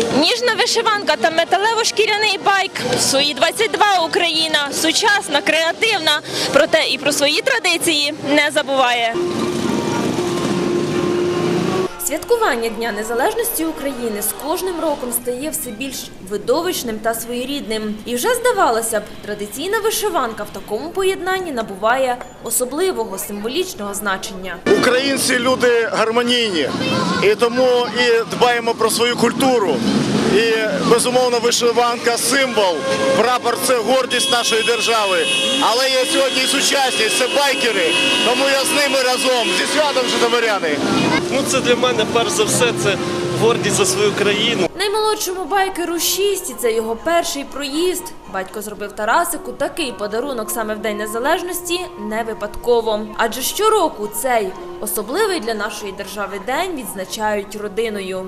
Ніжна вишиванка та металево-шкіряний байк. Суї 22 Україна сучасна, креативна, проте і про свої традиції не забуває. Святкування Дня Незалежності України з кожним роком стає все більш видовищним та своєрідним. І вже здавалося б, традиційна вишиванка в такому поєднанні набуває особливого символічного значення. Українці люди гармонійні, і тому і дбаємо про свою культуру. І безумовно вишиванка символ. Прапор це гордість нашої держави. Але є сьогодні і сучасність, це байкери. Тому я з ними разом зі святом Житомиряни. Ну це для мене перш за все це гордість за свою країну. Наймолодшому байкеру 6, і це його перший проїзд. Батько зробив Тарасику такий подарунок саме в День Незалежності не випадково. Адже щороку цей особливий для нашої держави день відзначають родиною.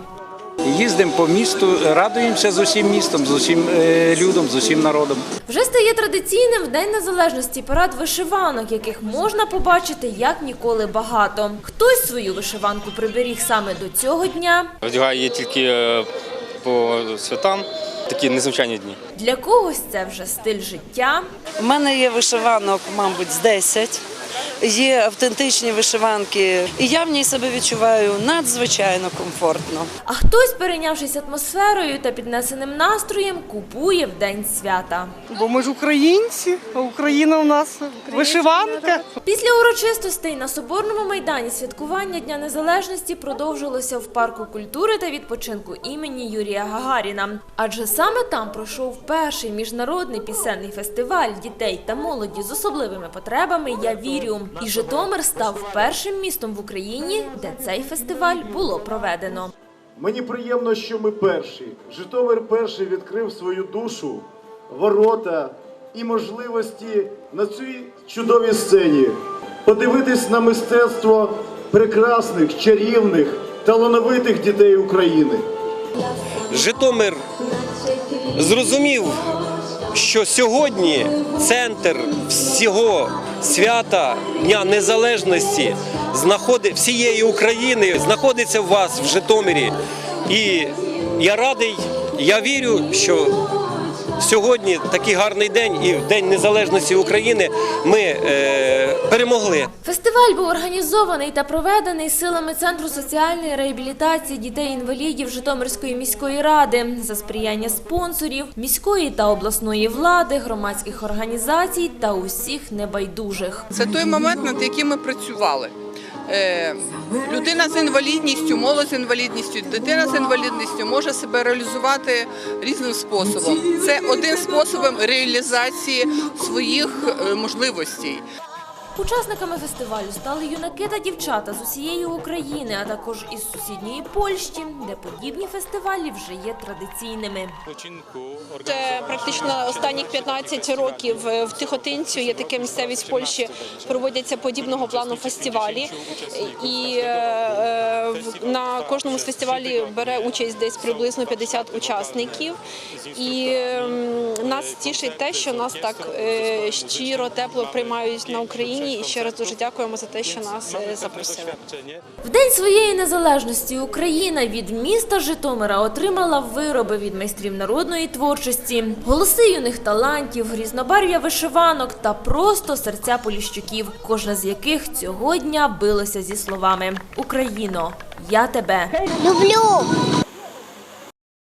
Їздимо по місту, радуємося з усім містом, з усім е, людом, з усім народом. Вже стає традиційним в День Незалежності парад вишиванок, яких можна побачити як ніколи багато. Хтось свою вишиванку приберіг саме до цього дня. Одягаю її тільки е, по святам, такі незвичайні дні. Для когось це вже стиль життя. У мене є вишиванок, мабуть, з 10. Є автентичні вишиванки, і я в ній себе відчуваю надзвичайно комфортно. А хтось, перейнявшись атмосферою та піднесеним настроєм, купує в день свята. Бо ми ж українці, а Україна у нас вишиванка. Після урочистостей на соборному майдані святкування Дня Незалежності продовжилося в парку культури та відпочинку імені Юрія Гагаріна. Адже саме там пройшов перший міжнародний пісенний фестиваль дітей та молоді з особливими потребами Я вірю. І Житомир став першим містом в Україні, де цей фестиваль було проведено. Мені приємно, що ми перші. Житомир перший відкрив свою душу, ворота і можливості на цій чудовій сцені подивитись на мистецтво прекрасних, чарівних, талановитих дітей України. Житомир зрозумів, що сьогодні центр всього свята Дня Незалежності знаходить всієї України знаходиться у вас в Житомирі. І я радий, я вірю, що сьогодні такий гарний день і в День Незалежності України ми е, перемогли. Фестиваль був організований та проведений силами Центру соціальної реабілітації дітей-інвалідів Житомирської міської ради за сприяння спонсорів, міської та обласної влади, громадських організацій та усіх небайдужих. Це той момент, над яким ми працювали. Е, Людина з інвалідністю, молодь з інвалідністю, дитина з інвалідністю може себе реалізувати різним способом. Це один способом реалізації своїх е, можливостей. Учасниками фестивалю стали юнаки та дівчата з усієї України, а також із сусідньої Польщі, де подібні фестивалі вже є традиційними. Це практично останніх 15 років е, в Тихотинцю є така місцевість в Польщі. Проводяться подібного плану фестивалі, і е, е, на кожному з фестивалі бере участь десь приблизно 50 учасників. І нас тішить те, що нас так щиро, тепло приймають на Україні. І ще раз дуже дякуємо за те, що нас е, запросили. В день своєї незалежності Україна від міста Житомира отримала вироби від майстрів народної творчості, голоси юних талантів, різнобарв'я вишиванок та просто серця поліщуків, кожна з яких цього дня билося зі словами Україно, я тебе. Люблю!